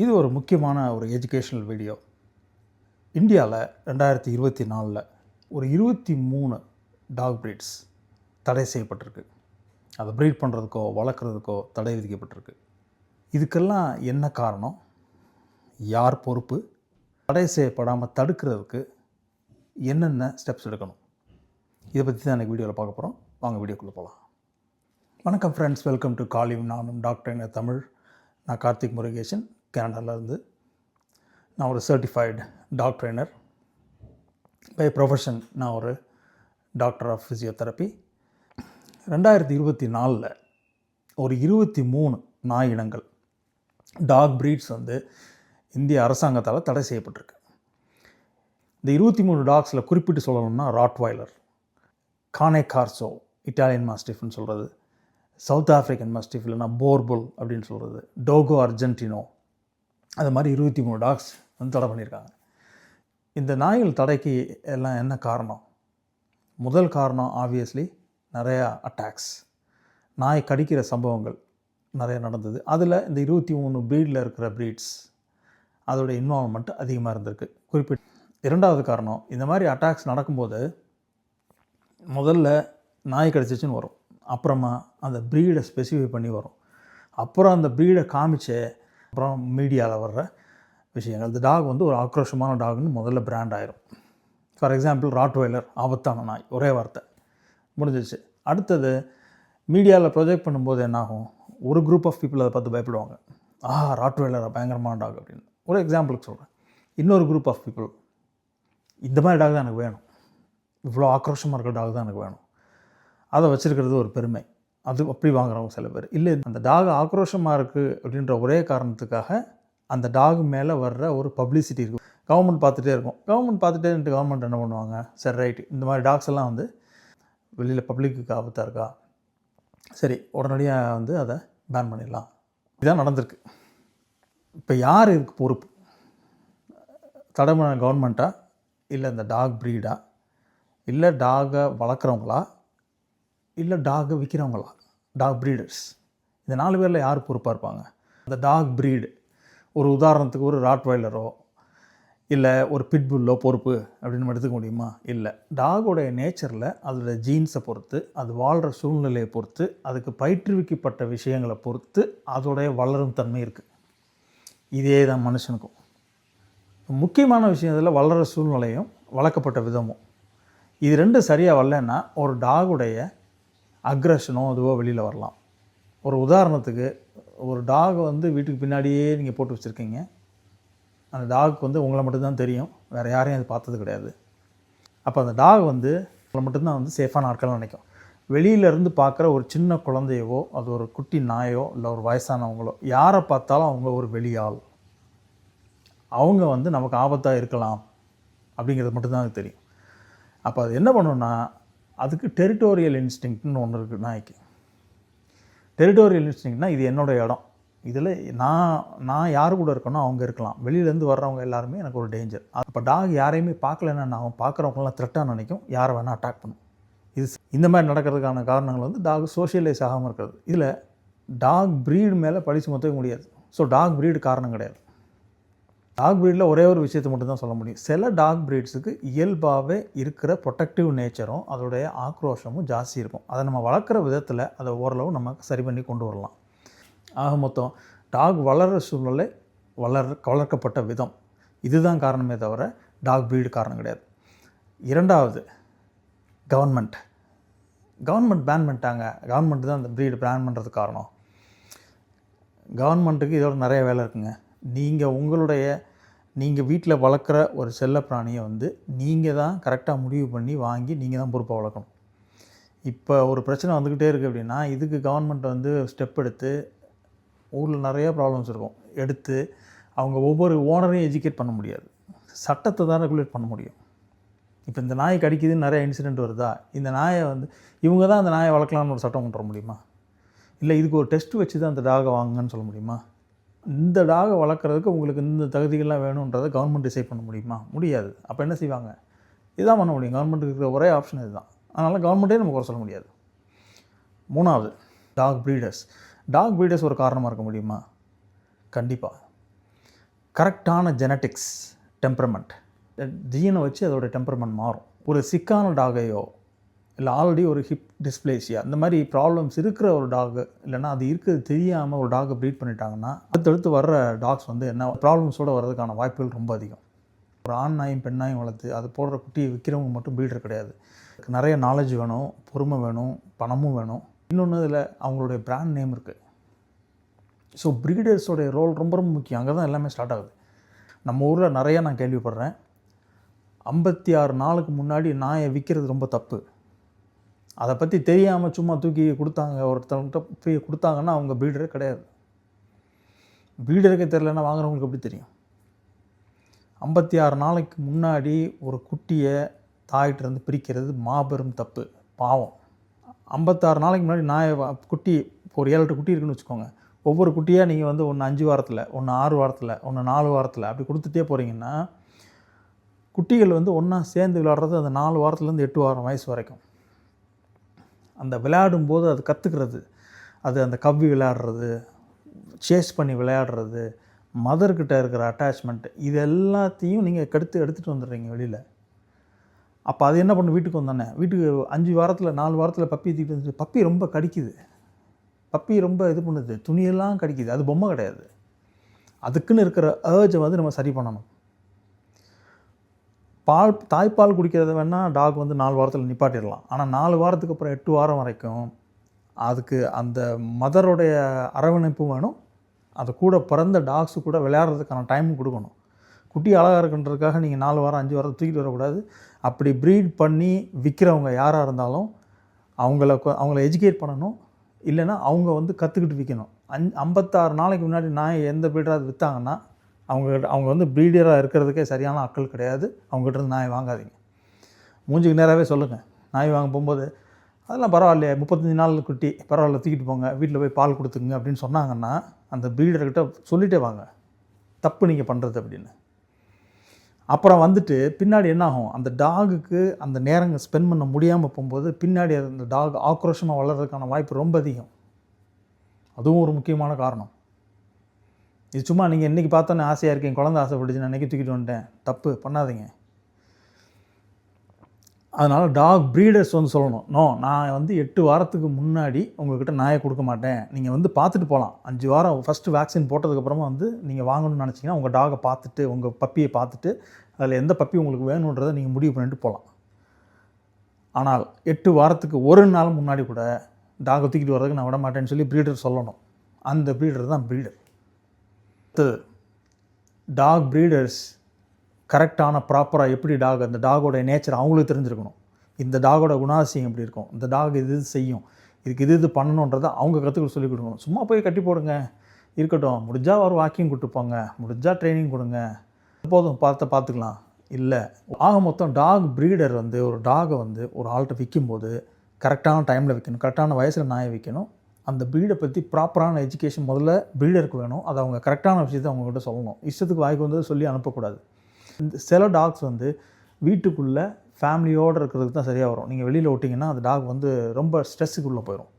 இது ஒரு முக்கியமான ஒரு எஜுகேஷ்னல் வீடியோ இந்தியாவில் ரெண்டாயிரத்தி இருபத்தி நாலில் ஒரு இருபத்தி மூணு டாக் ப்ரீட்ஸ் தடை செய்யப்பட்டிருக்கு. அதை ப்ரீட் பண்ணுறதுக்கோ வளர்க்குறதுக்கோ தடை விதிக்கப்பட்டிருக்கு. இதுக்கெல்லாம் என்ன காரணம்? யார் பொறுப்பு? தடை செய்யப்படாமல் தடுக்கிறதுக்கு என்னென்ன ஸ்டெப்ஸ் எடுக்கணும்? இதை பற்றி தான் எனக்கு வீடியோவில் பார்க்க போகிறோம் வாங்க வீடியோக்குள்ளே போகலாம் வணக்கம் ஃப்ரெண்ட்ஸ் வெல்கம் டு காலிவ் நானும் டாக்டர் என்ன தமிழ். நான் கார்த்திக் முருகேசன். கனடாவிலேருந்து. நான் ஒரு certified dog trainer by profession நான் ஒரு டாக்டர் ஆஃப் ஃபிசியோதெரப்பி ரெண்டாயிரத்தி இருபத்தி நாலில் ஒரு இருபத்தி மூணு நாய் இனங்கள் டாக் ப்ரீட்ஸ் வந்து இந்திய அரசாங்கத்தால் தடை செய்யப்பட்டிருக்கு. இந்த இருபத்தி மூணு டாக்ஸில் குறிப்பிட்டு சொல்லணும்னா ராட்வைலர் கானே கார்சோ இட்டாலியன் மாஸ்டிஃப்னு சொல்கிறது சவுத் ஆஃப்ரிக்கன் மாஸ்டிஃப் இல்லைனா போர்புல் அப்படின்னு சொல்கிறது டோகோ அர்ஜென்டினோ அது மாதிரி இருபத்தி மூணு டாக்ஸ் வந்து தடை பண்ணியிருக்காங்க. இந்த நாய்கள் தடைக்கு எல்லாம் என்ன காரணம்? முதல் காரணம் ஆப்வியஸ்லி நிறையா அட்டாக்ஸ் நாய் கடிக்கிற சம்பவங்கள் நிறைய நடந்தது. அதில் இந்த இருபத்தி மூணு ப்ரீடில் இருக்கிற ப்ரீட்ஸ் அதோடய இன்வால்மெண்ட் அதிகமாக இருந்திருக்கு. குறிப்பிட்ட இரண்டாவது காரணம் இந்த மாதிரி அட்டாக்ஸ் நடக்கும்போது முதல்ல நாய் கிடச்சிச்சின்னு வரும். அப்புறமா அந்த ப்ரீடை ஸ்பெசிஃபை பண்ணி வரும். அப்புறம் அந்த ப்ரீடை காமிச்சு அப்புறம் மீடியாவில் வர்ற விஷயங்கள். இந்த டாக் வந்து ஒரு ஆக்ரோஷமான டாக்னு முதல்ல பிராண்ட் ஆயிரும். ஃபார் எக்ஸாம்பிள் ராட்வைலர் ஆபத்தான நாய் ஒரே வார்த்தை. முடிஞ்சிச்சு அடுத்தது மீடியாவில் ப்ரொஜெக்ட் பண்ணும்போது என்னாகும்? ஒரு குரூப் ஆஃப் பீப்புள் அதை பார்த்து பயப்படுவாங்க. ஆ ராட்வைலர் பயங்கரமான டாக் அப்படின்னு. ஒரு எக்ஸாம்பிளுக்கு சொல்கிறேன் இன்னொரு குரூப் ஆஃப் பீப்புள் இந்த மாதிரி டாக் தான் எனக்கு வேணும். இவ்வளோ ஆக்ரோஷமாக இருக்கிற டாக் தான் எனக்கு வேணும். அதை வச்சுருக்கிறது ஒரு பெருமை. அது அப்படி வாங்குறவங்க சில பேர். இல்லை அந்த டாக் ஆக்ரோஷமாக இருக்குது அப்படின்ற ஒரே காரணத்துக்காக அந்த டாக் மேலே வர்ற ஒரு பப்ளிசிட்டி இருக்கும் கவர்மெண்ட் பார்த்துட்டே இருக்கும். கவர்மெண்ட் பார்த்துட்டே இருந்துட்டு கவர்மெண்ட் என்ன பண்ணுவாங்க? சரி ரைட்டு இந்த மாதிரி டாக்ஸ் எல்லாம் வந்து வெளியில் பப்ளிக்கு ஆபத்தாக இருக்கா? சரி உடனடியாக வந்து அதை பேன் பண்ணிடலாம். இதுதான் நடந்திருக்கு. இப்போ யார் இதுக்கு பொறுப்பு? தடை பண்ண கவர்மெண்ட்டா இல்லை இந்த டாக் ப்ரீடா இல்லை டாகை வளர்க்குறவங்களா? இல்லை டாகை விற்கிறவங்களா டாக் ப்ரீடர்ஸ் இந்த நாலு பேரில் யார் பொறுப்பாக இருப்பாங்க? அந்த டாக் ப்ரீடு ஒரு உதாரணத்துக்கு ஒரு ராட்வைலரோ இல்லை ஒரு பிட்புல்லோ பொறுப்பு அப்படின்னு நம்ம எடுத்துக்க முடியுமா? இல்லை. டாகோடைய நேச்சரில் அதோடய ஜீன்ஸை பொறுத்து அது வாழ்கிற சூழ்நிலையை பொறுத்து அதுக்கு பயிற்றுவிக்கப்பட்ட விஷயங்களை பொறுத்து அதோடைய வளரும் தன்மை இருக்குது இதே தான் மனுஷனுக்கும். முக்கியமான விஷயம் இதில் வளர்கிற சூழ்நிலையும் வளர்க்கப்பட்ட விதமும். இது ரெண்டும் சரியாக வரலன்னா ஒரு டாகுடைய அக்ரஷனோ அதுவோ வெளியில் வரலாம். ஒரு உதாரணத்துக்கு ஒரு டாக் வந்து வீட்டுக்கு பின்னாடியே நீங்கள் போட்டு வச்சுருக்கீங்க. அந்த டாக் வந்து உங்களை மட்டும்தான் தெரியும். வேறு யாரையும் அது பார்த்தது கிடையாது. அப்போ அந்த டாக் வந்து உங்களை மட்டும்தான் வந்து சேஃபான ஆட்கள் நினைக்கும். வெளியிலேருந்து பார்க்குற ஒரு சின்ன குழந்தையவோ அது ஒரு குட்டி நாயோ இல்லை ஒரு வயசானவங்களோ யாரை பார்த்தாலும் அவங்க ஒரு வெளியாள். அவங்க வந்து நமக்கு ஆபத்தாக இருக்கலாம். அப்படிங்கிறது மட்டும்தான் அது தெரியும். அப்போ அது என்ன பண்ணுன்னா அதுக்கு டெரிட்டோரியல் இன்ஸ்டிங்க்ட்னு ஒன்று இருக்குது நாய்க்கு. டெரிட்டோரியல் இன்ஸ்டிங்னால் இது என்னோடய இடம். இதில் நான் நான் யார் கூட இருக்கனோ அவங்க இருக்கலாம். வெளியிலேருந்து வர்றவங்க எல்லாருமே எனக்கு ஒரு டேஞ்சர் அப்போ டாக் யாரையுமே பார்க்கலன்னா நான் பார்க்குறவங்களாம் த்ரெட்டாக நினைக்கும். யாரை வேணால் அட்டாக் பண்ணும். இது இந்த மாதிரி நடக்கிறதுக்கான காரணங்கள் வந்து டாக் சோஷியலைஸ் ஆகாமல் இருக்கிறது. இதில் டாக் ப்ரீடு மேலே பழி சுமத்தவே முடியாது. ஸோ டாக் ப்ரீடு காரணம் கிடையாது. டாக் ப்ரீடில் ஒரே ஒரு விஷயத்தை மட்டும் தான் சொல்ல முடியும். சில டாக் ப்ரீட்ஸுக்கு இயல்பாகவே இருக்கிற ப்ரொட்டக்டிவ் நேச்சரும் அதோடைய ஆக்ரோஷமும் ஜாஸ்தி இருக்கும். அதை நம்ம வளர்க்குற விதத்தில் அதை ஓரளவு நம்ம சரி பண்ணி கொண்டு வரலாம். ஆக மொத்தம் டாக் வளர்கிற சூழ்நிலை வளர் வளர்க்கப்பட்ட விதம். இதுதான் காரணமே தவிர டாக் ப்ரீடு காரணம் கிடையாது. இரண்டாவது கவர்மெண்ட் கவர்மெண்ட் பேன் பண்ணிட்டாங்க. கவர்மெண்ட் தான் அந்த ப்ரீடு பேன் பண்ணுறதுக்கு காரணம். கவர்மெண்ட்டுக்கு இதோட நிறைய வேலை இருக்குங்க. நீங்கள் உங்களுடைய நீங்கள் வீட்டில் வளர்க்குற ஒரு செல்ல பிராணியை வந்து நீங்கள் தான் கரெக்டாக முடிவு பண்ணி வாங்கி நீங்கள் தான் பொறுப்பாக வளர்க்கணும். இப்போ ஒரு பிரச்சனை வந்துக்கிட்டே இருக்குது அப்படின்னா இதுக்கு கவர்மெண்ட் வந்து ஸ்டெப் எடுத்து ஊரில் நிறையா ப்ராப்ளம்ஸ் இருக்கும். எடுத்து அவங்க ஒவ்வொரு ஓனரையும் எஜுகேட் பண்ண முடியாது. சட்டத்தை தான் ரெகுலேட் பண்ண முடியும். இப்போ இந்த நாய் கடிக்குதுன்னு நிறைய இன்சிடெண்ட் வருதா? இந்த நாயை வந்து இவங்க தான் அந்த நாயை வளர்க்கலாம்னு ஒரு சட்டம் கொண்டு வர முடியுமா? இல்லை இதுக்கு ஒரு டெஸ்ட் வச்சு தான் அந்த டாகை வாங்குங்கன்னு சொல்ல முடியுமா? இந்த டாகை வளர்க்குறதுக்கு உங்களுக்கு இந்த தகுதிகள்லாம் வேணுன்றதை கவர்மெண்ட் டிசைட் பண்ண முடியுமா? முடியாது. அப்போ என்ன செய்வாங்க? இதுதான் பண்ண முடியும். கவர்மெண்ட்டுக்கு இருக்கிற ஒரே ஆப்ஷன் இதுதான். அதனால் கவர்மெண்ட்டே நம்ம குறை சொல்ல முடியாது. மூணாவது டாக் ப்ரீடர்ஸ் டாக் ப்ரீடர்ஸ் ஒரு காரணமாக இருக்க முடியுமா? கண்டிப்பாக கரெக்டான ஜெனட்டிக்ஸ் டெம்பரமெண்ட் ஜீனை வச்சு அதோட டெம்பரமெண்ட் மாறும். ஒரு சிக்கான டாகையோ இல்லை ஆல்ரெடி ஒரு ஹிப் டிஸ்பிளேசியா இந்த மாதிரி ப்ராப்ளம்ஸ் இருக்கிற ஒரு டாக் இல்லைன்னா அது இருக்கிறது தெரியாமல் ஒரு டாகை ப்ரீட் பண்ணிட்டாங்கன்னா அடுத்தடுத்து வர்ற டாக்ஸ் வந்து என்ன ப்ராப்ளம்ஸோடு வர்றதுக்கான வாய்ப்புகள் ரொம்ப அதிகம். ஒரு ஆண் நாயும் பெண் நாயும் வளர்த்து அது போடுற குட்டியை விற்கிறவங்க மட்டும் பீல்டர் கிடையாது. நிறைய நாலேஜ் வேணும் பொறுமை வேணும் பணமும் வேணும். இன்னொன்று இதில் அவங்களுடைய பிராண்ட் நேம் இருக்குது ஸோ ப்ரீடர்ஸோடைய ரோல் ரொம்ப ரொம்ப முக்கியம். அங்கே தான் எல்லாமே ஸ்டார்ட் ஆகுது. நம்ம ஊரில் நிறையா நான் கேள்விப்படுறேன். ஐம்பத்தி ஆறு நாளுக்கு முன்னாடி நாயை விற்கிறது ரொம்ப தப்பு. அதை பற்றி தெரியாமல் சும்மா தூக்கி கொடுத்தாங்க. ஒருத்தவங்கிட்ட போய் கொடுத்தாங்கன்னா அவங்க பீடரே கிடையாது. பீடருக்கே தெரிலன்னா வாங்குறவங்களுக்கு எப்படி தெரியும்? ஐம்பத்தி ஆறு நாளைக்கு முன்னாடி ஒரு குட்டியை தாயிட்டிருந்து பிரிக்கிறது மாபெரும் தப்பு. பாவம். ஐம்பத்தாறு நாளைக்கு முன்னாடி நாயை குட்டி ஒரு ஏழு குட்டி இருக்குன்னு வச்சுக்கோங்க. ஒவ்வொரு குட்டியாக நீங்கள் வந்து ஒன்று அஞ்சு வாரத்தில் ஒன்று ஆறு வாரத்தில் ஒன்று நாலு வாரத்தில் அப்படி கொடுத்துட்டே போகிறீங்கன்னா குட்டிகள் வந்து ஒன்றா சேர்ந்து விளாட்றது அந்த நாலு வாரத்துலேருந்து எட்டு வாரம் வயசு வரைக்கும். அந்த விளையாடும் போது அது கற்றுக்கிறது அது அந்த கவ்வி விளையாடுறது சேஸ் பண்ணி விளையாடுறது மதர்கிட்ட இருக்கிற அட்டாச்மெண்ட் இது எல்லாத்தையும் நீங்கள் கெடுத்து எடுத்துகிட்டு வந்துடுறீங்க வெளியில். அப்போ அது என்ன பண்ணும்? வீட்டுக்கு வந்தானே வீட்டுக்கு அஞ்சு வாரத்தில் நாலு வாரத்தில் பப்பி தூக்கிட்டு வந்து பப்பி ரொம்ப கடிக்குது. பப்பி ரொம்ப இது பண்ணுது துணியெல்லாம் கடிக்குது. அது பொம்மை கிடையாது. அதுக்குன்னு இருக்கிற ஏர்ஜை வந்து நம்ம சரி பண்ணணும். பால் தாய்ப்பால் குடிக்கிறது வேணால் டாக் வந்து நாலு வாரத்தில் நிப்பாட்டிடலாம். ஆனால் நாலு வாரத்துக்கு அப்புறம் எட்டு வாரம் வரைக்கும் அதுக்கு அந்த மதருடைய அரவணைப்பும் வேணும். அது கூட பிறந்த டாக்ஸு கூட விளையாடுறதுக்கான டைமும் கொடுக்கணும். குட்டி அழகாக இருக்குன்றதுக்காக நீங்கள் நாலு வாரம் அஞ்சு வாரம் தூக்கிட்டு வரக்கூடாது. அப்படி ப்ரீட் பண்ணி விற்கிறவங்க யாராக இருந்தாலும் அவங்கள அவங்கள எஜுகேட் பண்ணணும். இல்லைன்னா அவங்க வந்து கற்றுக்கிட்டு விற்கணும் அஞ் ஐம்பத்தாறு நாளைக்கு முன்னாடி நாய் எந்த ப்ரீடராக விற்றாங்கன்னா அவங்க அவங்க வந்து ப்ரீடராக இருக்கிறதுக்கே சரியான ஆட்கள் கிடையாது. அவங்ககிட்ட இருந்து நாய் வாங்காதீங்க. மூஞ்சிக்கு நேராகவே சொல்லுங்கள் நாய் வாங்க போகும்போது அதெல்லாம் பரவாயில்லையே முப்பத்தஞ்சு நாள் குட்டி பரவாயில்ல தூக்கிட்டு போங்க வீட்டில் போய் பால் கொடுத்துங்க அப்படின்னு சொன்னாங்கன்னா அந்த ப்ரீடர்கிட்ட சொல்லிட்டே வாங்க. தப்பு நீங்கள் பண்ணுறது அப்படின்னு. அப்புறம் வந்துட்டு பின்னாடி என்ன ஆகும்? அந்த டாகுக்கு அந்த நேரங்கள் ஸ்பெண்ட் பண்ண முடியாமல் போகும்போது பின்னாடி அந்த டாக் ஆக்ரோஷமாக வளர்கிறதுக்கான வாய்ப்பு ரொம்ப அதிகம். அதுவும் ஒரு முக்கியமான காரணம். இது சும்மா நீங்கள் இன்றைக்கி பார்த்தோன்னே ஆசையாக இருக்கீங்க குழந்தை ஆசைப்பட்டுச்சு நான் இன்றைக்கி தூக்கிட்டு வந்துட்டேன். தப்பு பண்ணாதீங்க. அதனால் டாக் ப்ரீடர்ஸ் வந்து சொல்லணும். நோ நான் வந்து எட்டு வாரத்துக்கு முன்னாடி உங்கள்கிட்ட நாயை கொடுக்க மாட்டேன். நீங்கள் வந்து பார்த்துட்டு போகலாம் அஞ்சு வாரம் ஃபஸ்ட்டு வேக்சின் போட்டதுக்கப்புறமா வந்து நீங்கள் வாங்கணும்னு நினச்சிங்கன்னா உங்கள் டாகை பார்த்துட்டு உங்கள் பப்பியை பார்த்துட்டு அதில் எந்த பப்பி உங்களுக்கு வேணுன்றதை நீங்கள் முடிவு பண்ணிட்டு போகலாம் ஆனால் எட்டு வாரத்துக்கு ஒரு நாள் முன்னாடி கூட டாகை தூக்கிட்டு வர்றதுக்கு நான் விட மாட்டேன்னு சொல்லி ப்ரீடர் சொல்லணும். அந்த ப்ரீடர் தான் ப்ரீடர் அடுத்தது டாக் ப்ரீடர்ஸ் கரெக்டான ப்ராப்பராக எப்படி டாக் அந்த டாகோட நேச்சர் அவங்களுக்கு தெரிஞ்சிருக்கணும். இந்த டாகோட குணாசியம் எப்படி இருக்கும்? இந்த டாக் இது இது செய்யும். இதுக்கு இது இது பண்ணணுன்றதை அவங்க கற்றுக்க சொல்லி கொடுக்கணும். சும்மா போய் கட்டி போடுங்க. இருக்கட்டும். முடிஞ்சால் ஒரு வாக்கிங் கொடுத்துப்போங்க போங்க. முடிஞ்சால் ட்ரைனிங் கொடுங்க. போதும். பார்த்து பார்த்துக்கலாம். இல்லை. ஆக மொத்தம் டாக் ப்ரீடர் வந்து ஒரு டாகை வந்து ஒரு ஆள்கிட்ட விற்கும்போது கரெக்டான டைமில் விற்கணும் கரெக்டான வயசில் நாயை விற்கணும் அந்த ப்ரீடை பற்றி ப்ராப்பரான எஜுகேஷன் முதல்ல ப்ரீடருக்கு வேணும். அது அவங்க கரெக்டான விஷயத்தை அவங்ககிட்ட சொல்லணும். இஷ்டத்துக்கு வாய்க்கு வந்து சொல்லி அனுப்பக்கூடாது. இந்த சில டாக்ஸ் வந்து வீட்டுக்குள்ளே ஃபேமிலியோடு இருக்கிறதுக்கு தான் சரியாக வரும். நீங்கள் வெளியில் விட்டிங்கன்னா அந்த டாக் வந்து ரொம்ப ஸ்ட்ரெஸ்ஸுக்குள்ளே போயிடும்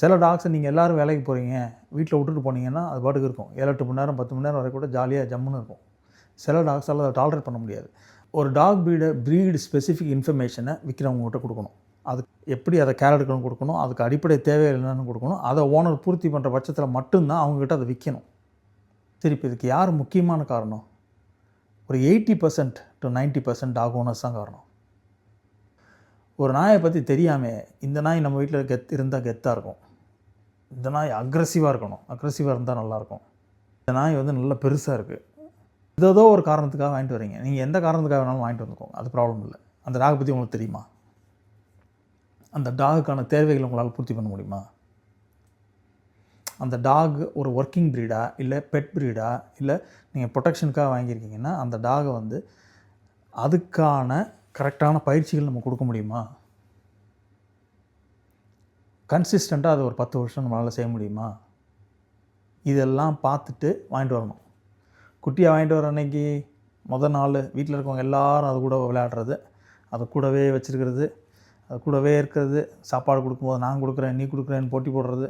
சில டாக்ஸை நீங்கள் எல்லோரும் வேலைக்கு போகிறீங்க வீட்டில் விட்டுட்டு போனீங்கன்னா அது பாட்டுக்கு இருக்கும். ஏழு எட்டு மணி நேரம் பத்து மணி நேரம் வரைக்கும் கூட ஜாலியாக ஜம்முன்னு இருக்கும். சில டாக்ஸால் அதை டாலரேட் பண்ண முடியாது. ஒரு டாக் ப்ரீடை ப்ரீடு ஸ்பெசிஃபிக் இன்ஃபர்மேஷனை விற்கிறவங்ககிட்ட கொடுக்கணும். அது எப்படி அதை கேர் எடுக்கணும் கொடுக்கணும் அதுக்கு அடிப்படை தேவைகள் என்னென்னு கொடுக்கணும் அதை ஓனர் பூர்த்தி பண்ணுற பட்சத்தில் மட்டும்தான் அவங்கக்கிட்ட அதை விற்கணும் திருப்பி இதுக்கு யார் முக்கியமான காரணம்? ஒரு eighty percent to ninety percent dog owners தான் காரணம். ஒரு நாயை பற்றி தெரியாமல் இந்த நாய் நம்ம வீட்டில் கெத் இருந்தால் கெத்தாக இருக்கும். இந்த நாய் அக்ரஸிவாக இருக்கணும். அக்ரஸிவாக இருந்தால் நல்லாயிருக்கும் இந்த நாய் வந்து நல்லா பெருசாக இருக்குது ஏதோ ஒரு காரணத்துக்காக வாங்கிட்டு வரீங்க. நீங்கள் எந்த காரணத்துக்காக வேணாலும் வாங்கிட்டு வந்துக்கோங்க. அது ப்ராப்ளம் இல்லை. அந்த டாக் பற்றி உங்களுக்கு தெரியுமா? அந்த டாகுக்கான தேவைகளை உங்களால் பூர்த்தி பண்ண முடியுமா? அந்த டாக் ஒரு ஒர்க்கிங் ப்ரீடா இல்லை பெட் ப்ரீடா இல்லை நீங்கள் ப்ரொடெக்ஷனுக்காக வாங்கியிருக்கீங்கன்னா அந்த டாகை வந்து அதுக்கான கரெக்டான பயிற்சிகள் நம்ம கொடுக்க முடியுமா? கன்சிஸ்டண்ட்டாக அது ஒரு பத்து வருஷம் நம்மளால் செய்ய முடியுமா? இதெல்லாம் பார்த்துட்டு வாங்கிட்டு வரணும். குட்டியை வாங்கிட்டு வர அன்னைக்கு முதல் நாள் வீட்டில் இருக்கவங்க எல்லாரும் அது கூட விளையாடுறது அது கூடவே வச்சுருக்கிறது அது கூடவே இருக்கிறது. சாப்பாடு கொடுக்கும்போது நான் கொடுக்குறேன் நீ கொடுக்குறேன்னு போட்டி போடுறது.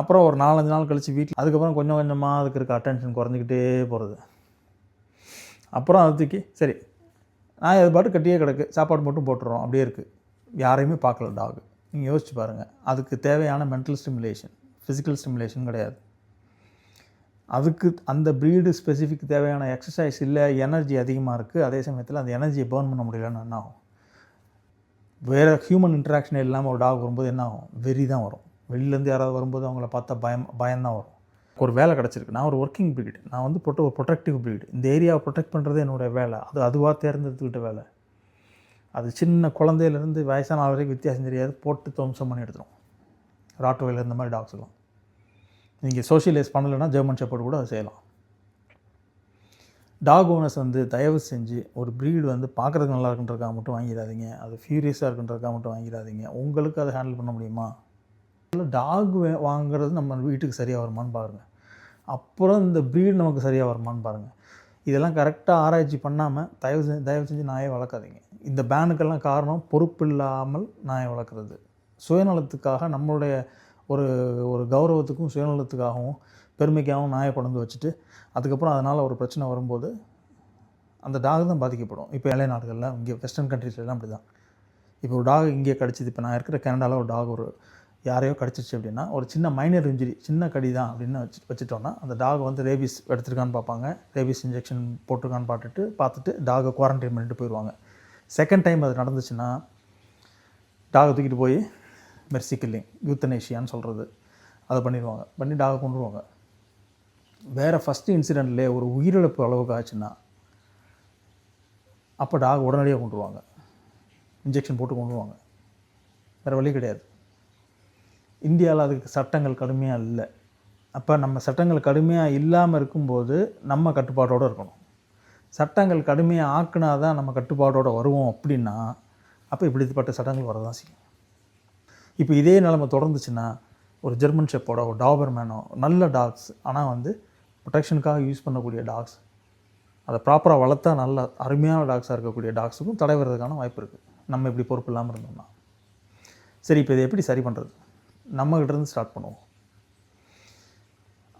அப்புறம் ஒரு நாலஞ்சு நாள் கழித்து வீட்டில் அதுக்கப்புறம் கொஞ்சம் கொஞ்சமாக அதுக்கு இருக்க அட்டென்ஷன் குறைஞ்சிக்கிட்டே போகிறது அப்புறம் அது தூக்கி சரி நான் அது பாட்டு கட்டியே கிடக்கு சாப்பாடு மட்டும் போட்டுறோம் அப்படியே இருக்குது யாரையுமே பார்க்கல டாக் நீங்கள் யோசிச்சு பாருங்கள் அதுக்கு தேவையான மென்டல் ஸ்டிமுலேஷன் ஃபிசிக்கல் ஸ்டிமுலேஷன் கிடையாது. அதுக்கு அந்த ப்ரீடு ஸ்பெசிஃபிக் தேவையான எக்ஸசைஸ் இல்லை எனர்ஜி அதிகமாக இருக்குது அதே சமயத்தில் அந்த எனர்ஜியை பேர்ன் பண்ண முடியலன்னு என்ன ஆகும்? வேறு ஹியூமன் இன்ட்ராக்ஷன் இல்லாமல் ஒரு டாக் வரும்போது என்ன ஆகும்? வெறி தான் வரும். வெளிலேருந்து யாராவது வரும்போது அவங்கள பார்த்தா பயம் பயம்தான் வரும். ஒரு வேலை கிடச்சிருக்கு. நான் ஒரு ஒர்க்கிங் ப்ரீடு நான் வந்து போட்டு ஒரு ப்ரொடெக்டிவ் ப்ரீடு இந்த ஏரியாவை ப்ரொடெக்ட் பண்ணுறது என்னோடய வேலை. அது அதுவாக தேர்ந்தெடுத்துக்கிட்ட வேலை. அது சின்ன குழந்தையிலேருந்து வயசான ஆள் வரைக்கும் வித்தியாசம் தெரியாது. போட்டு துவம்சம் பண்ணி எடுத்துரும். ராட்டோவில் இந்த மாதிரி டாக்ஸ்லாம் நீங்கள் சோஷியலைஸ் பண்ணலைன்னா ஜெர்மன் ஷெப்பர்ட் கூட அதை செய்யலாம். டாக் ஓனர்ஸ் வந்து தயவு செஞ்சு ஒரு ப்ரீடு வந்து பார்க்குறதுக்கு நல்லா இருக்குன்றதுக்காக மட்டும் வாங்கிடாதீங்க. அது ஃபியூரியஸாக இருக்குன்றக்காக மட்டும் வாங்கிடாதீங்க. உங்களுக்கு அதை ஹேண்டில் பண்ண முடியுமா? இல்லை டாக் வாங்குறது நம்ம வீட்டுக்கு சரியாக வருமான்னு பாருங்கள் அப்புறம் இந்த ப்ரீடு நமக்கு சரியாக வருமான்னு பாருங்கள் இதெல்லாம் கரெக்டாக ஆராய்ச்சி பண்ணாமல் தயவு செஞ்சு தயவு செஞ்சு நாயை வளர்க்காதீங்க. இந்த பேனுக்கெல்லாம் காரணம் பொறுப்பு இல்லாமல் நாயை வளர்க்குறது. சுயநலத்துக்காக நம்மளுடைய ஒரு ஒரு கௌரவத்துக்கும் சுயநலத்துக்காகவும் பெருமைக்காகவும் நாயை கொண்டு வந்து வச்சுட்டு அதுக்கப்புறம் அதனால் ஒரு பிரச்சனை வரும்போது அந்த டாக் தான் பாதிக்கப்படும். இப்போ இளைய நாடுகளில் இங்கே வெஸ்டர்ன் கண்ட்ரீஸ்லாம் அப்படி தான் இப்போ ஒரு டாக் இங்கே கடிச்சிது. இப்போ நான் இருக்கிற கனடாவில் ஒரு டாக் ஒரு யாரையோ கடிச்சிச்சு அப்படின்னா ஒரு சின்ன மைனர் இன்ஜுரி சின்ன கடி தான் அப்படின்னு வச்சு வச்சுட்டோன்னா அந்த டாக் வந்து ரேபிஸ் எடுத்துருக்கான்னு பார்ப்பாங்க. ரேபிஸ் இன்ஜெக்ஷன் போட்டிருக்கான்னு பார்த்துட்டு பார்த்துட்டு டாகை குவாரண்டைன் பண்ணிட்டு போயிடுவாங்க. செகண்ட் டைம் அது நடந்துச்சுன்னா டாகை தூக்கிட்டு போய் மெர்சி கில்லிங் யூத்தனேஷியான்னு சொல்கிறது அதை பண்ணிடுவாங்க. பண்ணி டாகை கொண்டுருவாங்க. வேறு ஃபஸ்ட்டு இன்சிடெண்ட்லேயே ஒரு உயிரிழப்பு அளவுக்கு ஆச்சுன்னா அப்போ டாக் உடனடியாக கொண்டுருவாங்க இன்ஜெக்ஷன் போட்டு கொண்டுருவாங்க வேறு வழி கிடையாது. இந்தியாவில் அதுக்கு சட்டங்கள் கடுமையாக இல்லை. அப்போ நம்ம சட்டங்கள் கடுமையாக இல்லாமல் இருக்கும்போது நம்ம கட்டுப்பாட்டோடு இருக்கணும். சட்டங்கள் கடுமையாக ஆக்குனா தான் நம்ம கட்டுப்பாட்டோடு வருவோம் அப்படின்னா அப்போ இப்படிப்பட்ட சட்டங்கள் வரதான் செய்யும். இப்போ இதே நிலமை தொடர்ந்துச்சுன்னா ஒரு ஜெர்மன் ஷெப்போட ஒரு டாபர்மேனோ நல்ல டாக்ஸ் ஆனால் வந்து ப்ரொடெக்ஷனுக்காக யூஸ் பண்ணக்கூடிய டாக்ஸ் அதை ப்ராப்பராக வளர்த்தா நல்ல அருமையான டாக்ஸாக இருக்கக்கூடிய டாக்ஸுக்கும் தடை வர்றதுக்கான வாய்ப்பு இருக்குது நம்ம இப்படி பொறுப்பு இல்லாமல் இருந்தோம்னா. சரி இப்போ இதை எப்படி சரி பண்ணுறது நம்மகிட்டேருந்து ஸ்டார்ட் பண்ணுவோம்.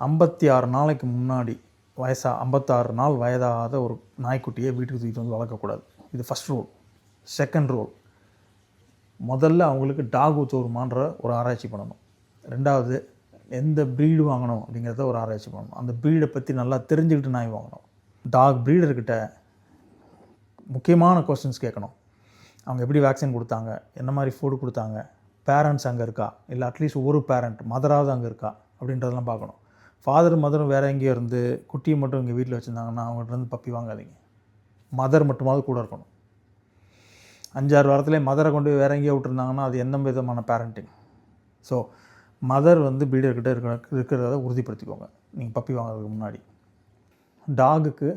ஐம்பத்தி ஆறு நாளைக்கு முன்னாடி வயசாக ஐம்பத்தாறு நாள் வயதாகாத ஒரு நாய்க்குட்டியை வீட்டுக்கு தூக்கிட்டு வந்து வளர்க்கக்கூடாது. இது ஃபஸ்ட் ரூல் செகண்ட் ரூல் முதல்ல அவங்களுக்கு டாக் ஊத்துருமான்ற ஒரு ஆராய்ச்சி பண்ணணும். ரெண்டாவது எந்த ப்ரீடு வாங்கணும் அப்படிங்கிறத ஒரு ஆராய்ச்சி பண்ணணும். அந்த ப்ரீடை பற்றி நல்லா தெரிஞ்சுக்கிட்டு நாய் வாங்கணும். டாக் ப்ரீடர்கிட்ட முக்கியமான கொஸ்டின்ஸ் கேட்கணும். அவங்க எப்படி வேக்சின் கொடுத்தாங்க? என்ன மாதிரி ஃபுட் கொடுத்தாங்க? பேரண்ட்ஸ் அங்கே இருக்கா? இல்லை அட்லீஸ்ட் ஒரு பேரண்ட் மதராவது அங்கே இருக்கா? அப்படின்றதெல்லாம் பார்க்கணும். ஃபாதர் மதரும் வேறு எங்கேயோ இருந்து குட்டியை மட்டும் இங்கே வீட்டில் வச்சுருந்தாங்கன்னா அவங்கள்ட்ட இருந்து பப்பி வாங்காதீங்க. மதர் மட்டுமாவது கூட இருக்கணும். அஞ்சாறு வாரத்துலேயே மதரை கொண்டு போய் வேறு எங்கேயோ விட்டுருந்தாங்கன்னா அது எந்த விதமான பேரண்டிங் ஸோ மதர் வந்து பீடர்கிட்ட இருக்கிற இருக்கிறத உறுதிப்படுத்திக்கோங்க. நீங்கள் பப்பி வாங்குறதுக்கு முன்னாடி. டாகுக்கு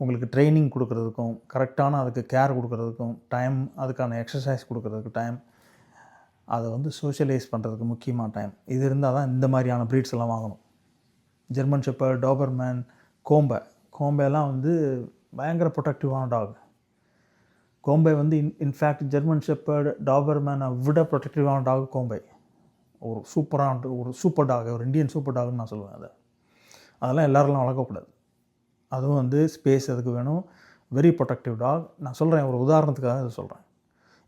உங்களுக்கு ட்ரைனிங் கொடுக்குறதுக்கும் கரெக்டான அதுக்கு கேர் கொடுக்குறதுக்கும் டைம் அதுக்கான எக்ஸசைஸ் கொடுக்குறதுக்கு டைம் அதை வந்து சோஷியலைஸ் பண்ணுறதுக்கு முக்கியமாக டைம். இது இருந்தால் தான் இந்த மாதிரியான ப்ரீட்ஸ் எல்லாம் வாங்கணும். German shepherd Doberman Kombai. கோம்பைலாம் வந்து பயங்கர ப்ரொடக்டிவான டாக். கோம்பை வந்து in in fact German shepherd டாபர்மேனை விட ப்ரொடக்டிவான டாக் கோம்பை. ஒரு சூப்பரான ஒரு சூப்பர் டாக் ஒரு இந்தியன் சூப்பர் டாக்னு நான் சொல்லுவேன் அதை. அதெல்லாம் எல்லாரெல்லாம் வளர்க்கக்கூடாது அதுவும் வந்து ஸ்பேஸ் அதுக்கு வேணும்? Very productive dog. நான் சொல்கிறேன் ஒரு உதாரணத்துக்காக இதை சொல்கிறேன்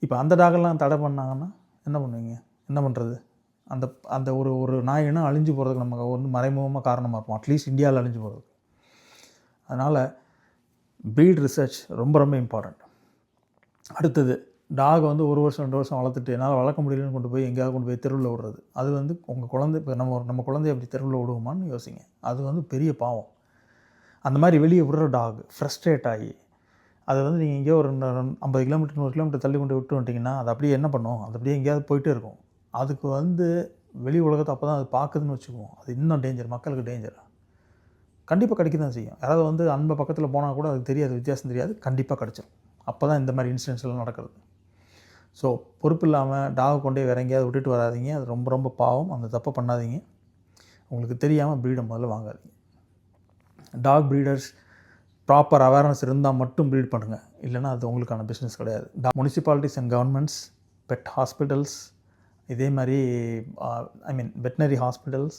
இப்போ அந்த டாகெல்லாம் தடை பண்ணாங்கன்னா என்ன பண்ணுவீங்க? என்ன பண்ணுறது அந்த அந்த ஒரு ஒரு நாயினா அழிஞ்சு போகிறதுக்கு நமக்கு வந்து மறைமுகமாக காரணமாக இருக்கும் அட்லீஸ்ட் இந்தியாவில் அழிஞ்சு போகிறதுக்கு அதனால் ப்ரீட் ரிசர்ச் ரொம்ப ரொம்ப இம்பார்ட்டண்ட் அடுத்தது டாக் வந்து ஒரு வருஷம் ரெண்டு வருஷம் வளர்த்துட்டு என்னால் வளர்க்க முடியலன்னு கொண்டு போய் எங்கேயாவது கொண்டு போய் தெருவில் விடுறது. அது வந்து உங்கள் குழந்தை இப்போ நம்ம நம்ம குழந்தைய அப்படி தெருவில் விடுவோமான்னு யோசிங்க. அது வந்து பெரிய பாவம். அந்த மாதிரி வெளியே விடுற டாக் ஃப்ரஸ்ட்ரேட் ஆகி அதை வந்து நீங்கள் எங்கேயோ ஒரு ஐம்பது கிலோமீட்டர் நூறு கிலோமீட்டர் தள்ளி கொண்டு விட்டு வந்துட்டிங்கன்னா அது அப்படியே என்ன பண்ணும்? அது அப்படியே எங்கேயாவது போயிட்டே இருக்கும். அதுக்கு வந்து வெளி உலகத்தை அப்போ தான் அது பார்க்குதுன்னு வச்சுக்குவோம். அது இன்னும் டேஞ்சர் மக்களுக்கு டேஞ்சர் கண்டிப்பாக கிடைக்க தான் செய்யும். யாராவது வந்து அன்பை பக்கத்தில் போனால் கூட அதுக்கு தெரியாது வித்தியாசம் தெரியாது. கண்டிப்பாக கடிச்சிடும் அப்போ தான் இந்த மாதிரி இன்சிடென்ட்ஸ் எல்லாம் நடக்கிறது. ஸோ பொறுப்பு இல்லாமல் டாக் கொண்டே வேற எங்கேயாவது விட்டுட்டு வராதிங்க. அது ரொம்ப ரொம்ப பாவம். அந்த தப்பை பண்ணாதீங்க. உங்களுக்கு தெரியாமல் ப்ரீடை முதல்ல வாங்காதீங்க. டாக் ப்ரீடர்ஸ் ப்ராப்பர் அவேர்னஸ் இருந்தால் மட்டும் ப்ரீட் பண்ணுங்கள் இல்லைன்னா அது உங்களுக்கான பிஸ்னஸ் கிடையாது. Municipalities and governments pet hospitals இதே மாதிரி I mean veterinary hospitals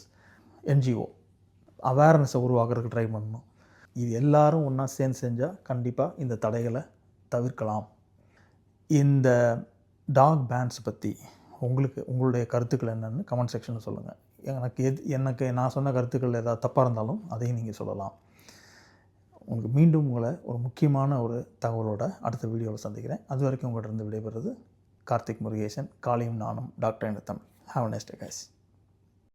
NGO அவேர்னஸை உருவாக்குறதுக்கு ட்ரை பண்ணணும். இது எல்லாரும் ஒன்றா சேர்ந்து செஞ்சால் கண்டிப்பாக இந்த தடைகளை தவிர்க்கலாம். இந்த டாக் பேண்ட்ஸ் பற்றி உங்களுக்கு உங்களுடைய கருத்துக்கள் என்னென்னு கமெண்ட் செக்ஷனில் சொல்லுங்கள் எனக்கு எது எனக்கு நான் சொன்ன கருத்துக்கள் ஏதாவது தப்பாக இருந்தாலும் அதையும் நீங்கள் சொல்லலாம். உங்களுக்கு மீண்டும் உங்களை ஒரு முக்கியமான ஒரு தகவலோட அடுத்த வீடியோவில் சந்திக்கிறேன். அது வரைக்கும் உங்கள்கிட்ட இருந்து விடைபெறுறது கார்த்திக் முருகேசன் காளியும் நானும் doctor Tamil have nest guys